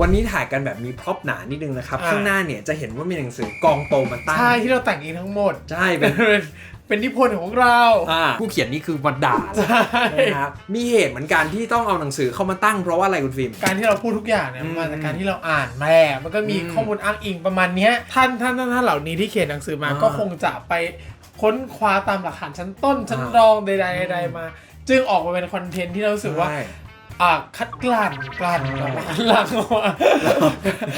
วันนี้ถ่ายกันแบบมีพร็อพหนานิดนึงนะครับอ่า ข้างหน้าเนี่ยจะเห็นว่ามีหนังสือกองโตมาตั้งใช่ที่เราแต่งเองทั้งหมด ใช่เป็เป็นนเป็นนิพนธ์ของเราอ่าผู้เขียนนี่คือวันด่าใช่นะครับมีเหตุเหมือนกันที่ต้องเอาหนังสือเข้ามาตั้งเพราะว่าอะไรคุณฟิล์ม การที่เราพูดทุกอย่างเนี่ยอืมมาจากการที่เราอ่านมาแหละมันก็มีอืมข้อมูลอ้างอิงประมาณเนี้ยท่านท่านท่านท่านเหล่านี้ที่เขียนหนังสือมาอ่าก็คงจะไปค้นคว้าตามหลักฐานชั้นต้นชั้นอ่ารองใดๆใดๆมา จึงออกมาเป็นคอนเทนต์ที่เรารู้สึกว่า ใช่ อ่าคัดกลั่นกลั่นออกมาคัดกลั่นออกมา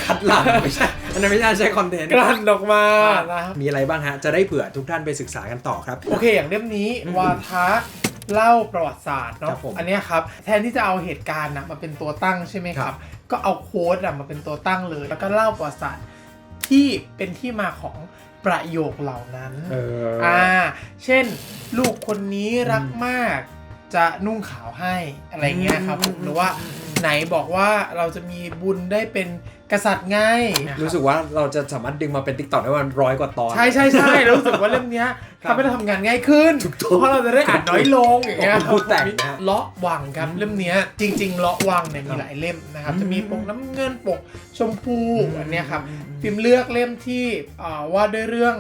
คัดหลังไม่ใช่อันนั้นไม่ใช่ใช้คอนเทนต์กลั่นออกมานะครับมีอะไรบ้างฮะ จะได้เผื่อทุกท่านไปศึกษากันต่อครับ โอเค อย่างเล่มนี้อืมวาทะเล่าประวัติศาสตร์ครัเนาะบผมอันเนี้ยครับ แทนที่จะเอาเหตุการณ์นะมาเป็นตัวตั้งใช่ไหมคครัรับ บ ก็เอาโค้ดอะมาเป็นตัวตั้งเลย แล้วก็เล่าประวัติศาสตร์ที่เป็นที่มาของประโยคเหล่านั้น เออ อ่า เช่น ลูกคนนี้รักมาก จะนุ่งขาวให้อะไรเงี้ยครับผมหรือว่าไหนบอกว่าเราจะมีบุญได้เป็นกษัตริย์ไงนะครับรู้สึกว่าเราจะสามารถดึงมาเป็นติ๊กต็อกได้วันร้อยกว่าตอน ใช่ใช่ใช่รู้สึกว่าเล่มเนี้ยครับทำให้เราทำงานง่ายขึ้นถูกต้องเพราะเราจะได้อ่านน้อยลงอย่างเงี้ยขอบคุณผู้แต่งนะเลาะวังครับอืมเล่มเนี้ยจริง ๆ เลาะวังเนี่ยครัมีบหลายเล่มนะครับอืมจะมีปกน้ำเงินปกชมพูอืมอันเนี้ยครับอืมอืมพิมพ์เลือกเล่มที่อ่าว่าด้วยเรื่อง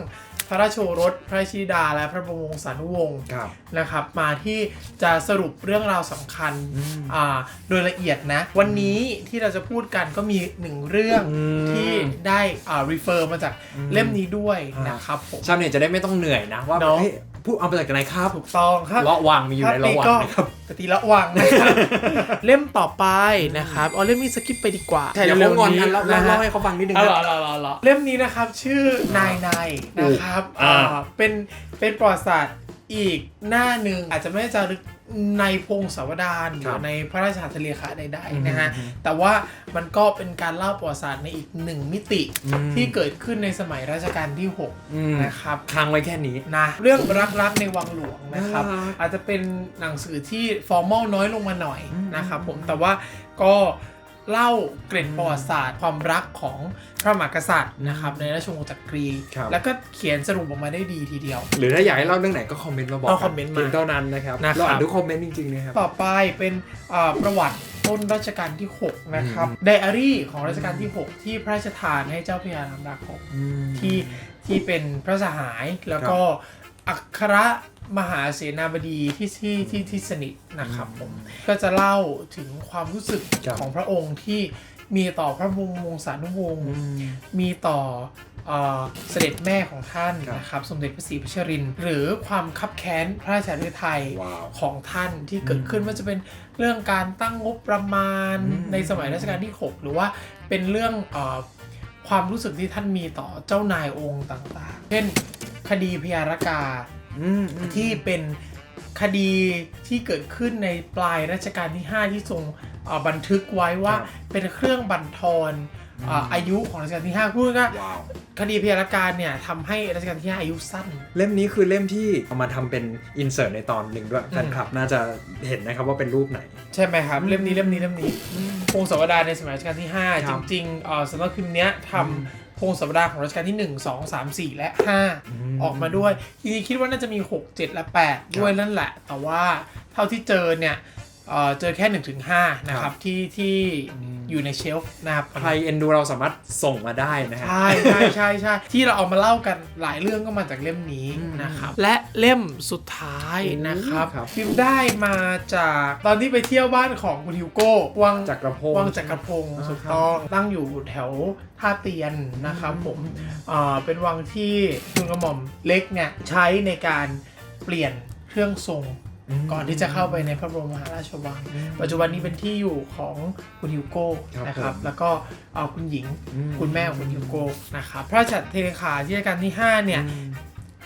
พระราชโอรสพระราชธิดา และพระบรมวงศานุวงศ์ครับ นะครับ มาที่จะสรุปเรื่องราวสำคัญอืมอ่าโดยละเอียดนะ วันนี้ที่เราจะพูดกันก็มีหนึ่งเรื่องอืม ที่ได้อ่า refer มาจากอืมเล่มนี้ด้วยอ่านนะครับผม ชาวเน็ตจะได้ไม่ต้องเหนื่อยนะว่าเนอะ เฮ้ย พูดเอามาจากไหนครับถูกต้องครับเลาะวางมีอยู่ในเลาะวางก็นะครับปฏิละวังนะครับเล่มต่อไปนะครับเอาเล่มนี้สกิปไปดีกว่าเดี๋ยวเขางอนกันเล่านะเล่าฮะให้เขาฟังนิดนึงเอาคเหรรัอบเหรอเหรอเหรอเล่มนี้นะครับชื่อนายนายนะครับอ่าอ่าเป็นเป็นประวัติศาสตร์อีกหน้าหนึ่งอาจจะไม่ได้จะลึก ในพงศาวดารหรือในพระราชหัตถเลขาใดๆนะฮะอืมแต่ว่ามันก็เป็นการเล่าประวัติศาสตร์ในอีกหนึ่งมิติอืมที่เกิดขึ้นในสมัยรัชกาลที่หกอืมนะครับค้างไว้แค่นี้นะเรื่องรักรักในวังหลวงนะครับน่ารักอาจจะเป็นหนังสือที่ฟอร์มอลน้อยลงมาหน่อยอืมนะครับผมแต่ว่าก็ เล่าเกร็ดประวัติศาสตร์ ความรักของพระมหากษัตริย์นะครับในราชวงศ์จักรี ครับ แล้วก็เขียนสรุปออกมาได้ดีทีเดียว หรือถ้าอยากให้เล่าเรื่องไหนก็คอมเมนต์มาบอกเอาคอมเมนต์มาพียงเท่านั้นนะครับนะครับ เราอ่านทุกคอมเมนต์จริงๆนะครับ ต่อไปเป็นอ่าประวัติต้นรัชกาลที่ 6 นะครับอืมไดอารี่ของรัชกาลที่ 6 ที่พระราชทานให้เจ้าพระยานามดาของอืมที่ที่เป็นพระสหายแล้วก็อัคร มหาเสนาบดีที่ที่ที่ที่สนิทนะครับผมก็จะเล่าถึงความรู้สึกครับ ของพระองค์ที่มีต่อพระบรมวงศานุวงศ์อืมมีต่อเอ่อเสด็จแม่ของท่านครับ นะครับสมเด็จพระศรีพัชรินทร์หรือความคับแค้นพระราชาธิไทยว้าว ของท่านที่เกิดขึ้นว่าจะเป็นเรื่องการตั้งงบประมาณอืม ในสมัยรัชกาลที่ 6 หรือว่าเป็นเรื่องเออความรู้สึกที่ท่านมีต่อเจ้านายองค์ต่างๆ เช่นคดีพยารกาอืมอืม ที่เป็นคดีที่เกิดขึ้นในปลายรัชกาลที่ 5 ที่ทรงเอ่อบันทึกไว้ว่าครับเป็นเครื่องบันทอนเอ่อมอายุของรัชกาลที่ 5 พูดง่ายๆว้าวคดีพยารการเนี่ยทำให้รัชกาลที่ 5 อายุสั้น เล่มนี้คือเล่มที่เอามาทำเป็นอินเสิร์ตในตอนหนึ่งด้วยอืมแฟนคลับน่าจะเห็นนะครับว่าเป็นรูปไหน ใช่ไหมครับ เล่มนี้เล่มนี้เล่มนี้พงศาวดารในสมัยรัชกาลที่ครั5จบริงๆเอ่อสำนักพิมพ์เนี้ยทอืมำ พงศาวดารของรัชกาลที่ 1 2 3 4 และอืม5ออกมาด้วยจริงๆคิดว่าน่าจะมี 6 7 และ 8 ด้วยนั่นแหละ แต่ว่าเท่าที่เจอเนี่ยเอ่อเจอแค่1ถึง5นะคครัรับบที่ที่ อืมอยู่ในเชลฟ์นะครับใครเอ็นดูเราสามารถส่งมาได้นะฮะใช่ใช่ใช่ใช่ที่เราเอามาเล่ากันหลายเรื่องก็มาจากเล่มนี้อืมนะครับและเล่มสุดท้ายนะครับครับพิมพ์ได้มาจากตอนที่ไปเที่ยวบ้านของคุณฮิวโก้วังจากกระพงวังจักรพงศ์อ่าถูกต้องตั้งอยู่แถวท่าเตียนนะครับผมอ่าเป็นวังที่คุณกระหม่อมเล็กเนี่ยใช้ในการเปลี่ยนเครื่องทรงม ก่อนที่จะเข้าไปในพระบรมมหาราชวัง ปัจจุบันนี้เป็นที่อยู่ของคุณฮิวโก้ครับนะครับผมแล้วก็เอ่อคุณหญิงอืมคุณแม่ของคุณฮิวโก้นะครับ พระราชเทเลขาที่รัชกาลที่ 5 เนี่ยอืม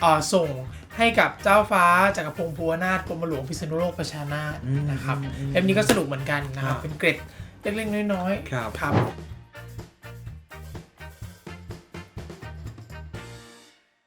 เอ่อส่งให้กับเจ้าฟ้าจักรพงศ์ภูวนาถกรมหลวงพิษณุโลกประชานาถอืมนะครับอืมเล่มนี้ก็สนุกเหมือนกันนะครับครับ เป็นเกร็ดเล็กๆน้อยๆครับครับ